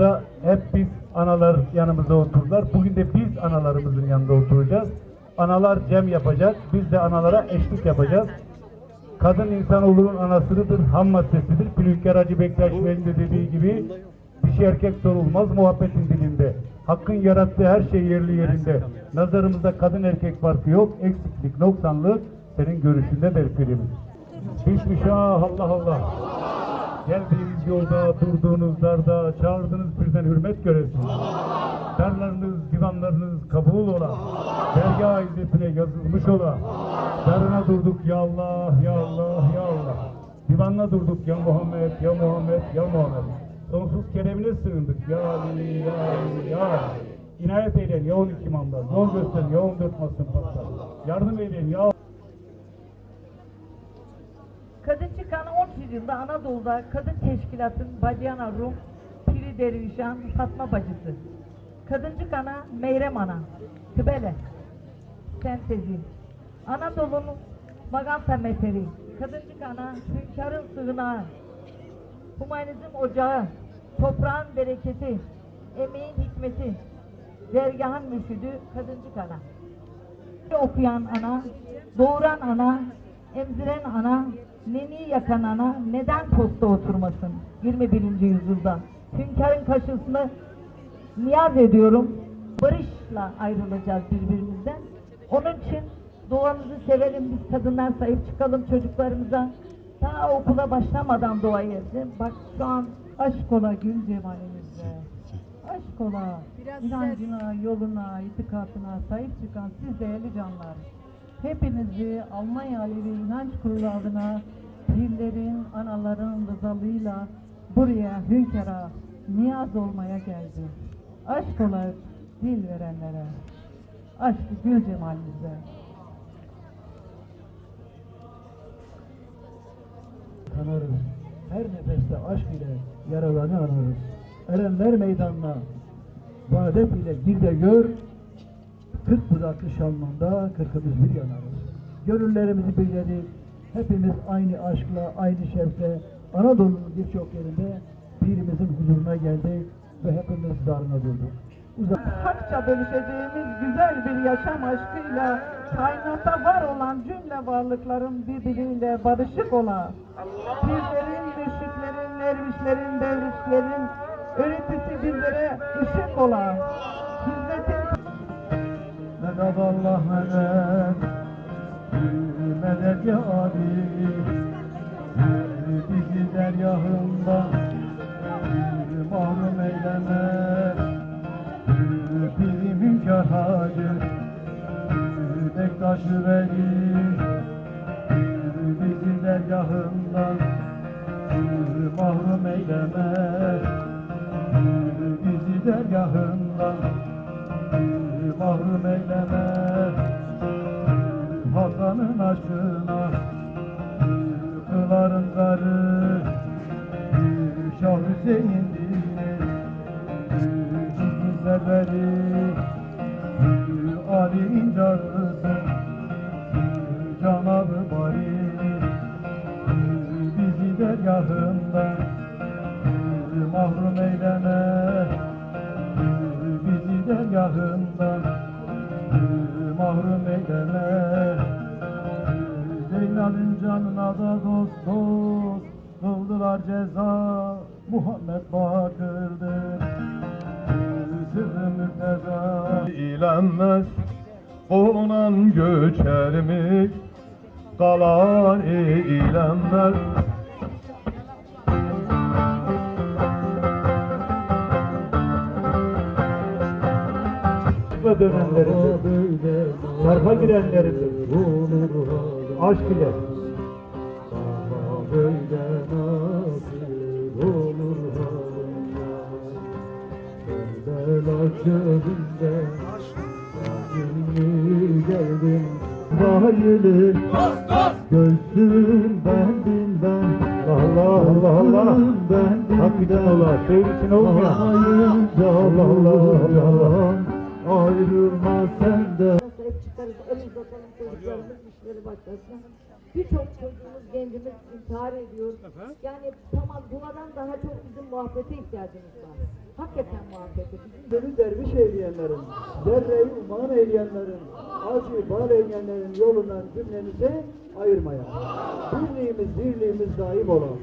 zamanında hep biz analar yanımızda oturdular. Bugün de biz analarımızın yanında oturacağız. Analar cem yapacak. Biz de analara eşlik yapacağız. Kadın insanoğlunun anasıdır, ham maddesidir. Pülünkar Hacı Bektaş Veli'nin de dediği gibi dişi erkek sorulmaz muhabbetin dilinde. Hakkın yarattığı her şey yerli yerinde. Nazarımızda kadın erkek farkı yok. Eksiklik, noksanlık senin görüşünde der pirimiz. Bismillah, Allah Allah. Geldiğiniz yolda, durduğunuz darda, çağırdığınız birden hürmet göresin. Darlarınız, divanlarınız kabul ola. Dergah izzetine yazılmış ola. Darına durduk ya Allah, ya Allah, ya Allah. Divanla durduk ya Muhammed, ya Muhammed, ya Muhammed. Sonsuz keremine sığındık ya Ali, ya Ali, ya Ali. İnayet eyleyin ya 12 imamlar. Yol gösterin ya 14 masın patlar. Yardım eyleyin ya Kadın çıkanı 13 yılında Anadolu'da kadın teşkilatın Badyana Rum, Piri Dervişan, Fatma bacısı. Kadıncık ana Meyrem ana, Kıbele, Sentezi. Anadolu'nun Maganta Meteri, Kadıncık ana Hünkârın sığınağı, Humanizm ocağı, toprağın bereketi, emeğin hikmeti, dergahın mürşidi Kadıncık ana okuyan ana, doğuran ana, emziren ana, neni yakan ana neden posta oturmasın 21. yüzyılda? Hünkârın karşısında niyaz ediyorum, barışla ayrılacağız birbirimizden. Onun için doğamızı sevelim, biz kadınlar sahip çıkalım çocuklarımıza. Daha okula başlamadan doğayı edelim. Bak şu an aşk ola gül cemalimizde. Aşk ola, inancına, yoluna, itikatına sahip çıkan siz değerli canlar. Hepinizi Almanya Alevi İnanç Kurulu adına pirlerin, anaların rızalığıyla buraya hünkâra niyaz olmaya geldi. Aşk ola dil verenlere, aşk gül cemalinize. kanarız. Her nefeste aşk ile yaralanı anarız. Erenler meydanına vadet ile bir de gör, kırk budaklı şalmanda kırkımız bir yanarız. Gönüllerimizi birledik, hepimiz aynı aşkla, aynı şevkle Anadolu'nun birçok yerinde birimizin huzuruna geldik ve hepimiz darına durduk. Uzak Hakça bölüşeceğimiz güzel bir yaşam aşkıyla kainatta var olan cümle varlıkların birbiriyle barışık ola. Bizlerin, mürşitlerin, dervişlerin, dervişlerin öğretisi bizlere ışık ola. Medet Allah medet Medet ya Ali Bizi deryahında. Mahrum eyleme Bizim hünkâr hacı Bektaş-ı veli Bizi deryahından Mahrum eyleme Bizi dergahından mahrum eyleme Hasan'ın aşkına kıların zarı Şah Hüseyin dini Cismi serveri Ali incarısın Cenab-ı bari Bizi dergahından mahrum eyleme bizi dergahından eyleme Zeynep'in canına da dost dost kıldılar ceza. Muhammed Bakır'dır sırrı mürteza İlenmez? Bulunan göçermiş. Kalan ilenmez. Ve dönenleridir. Sarfa girenleridir. Aşk ile. Böyle nasıl olur Bela çölünde Günlü geldim Bayılır Göğsüm bendin ben Allah Allah Allah. Bendin Hakikaten ola. Şehir için. Ağlayınca Allah Allah Allah. Ayrılma sen de sahip çıkalım. Bakarız, el uzatalım çocuklarımız işleri başlasın. Birçok çocuğumuz, gencimiz intihar ediyor. Yani tamam duadan daha çok bizim muhabbete ihtiyacımız var. Hakikaten muhabbete. Bizim Beni derviş eyleyenlerin, zerreyi uman eyleyenlerin, acı bal eyleyenlerin yolundan cümlemizi ayırmaya. Birliğimiz, dirliğimiz daim olan.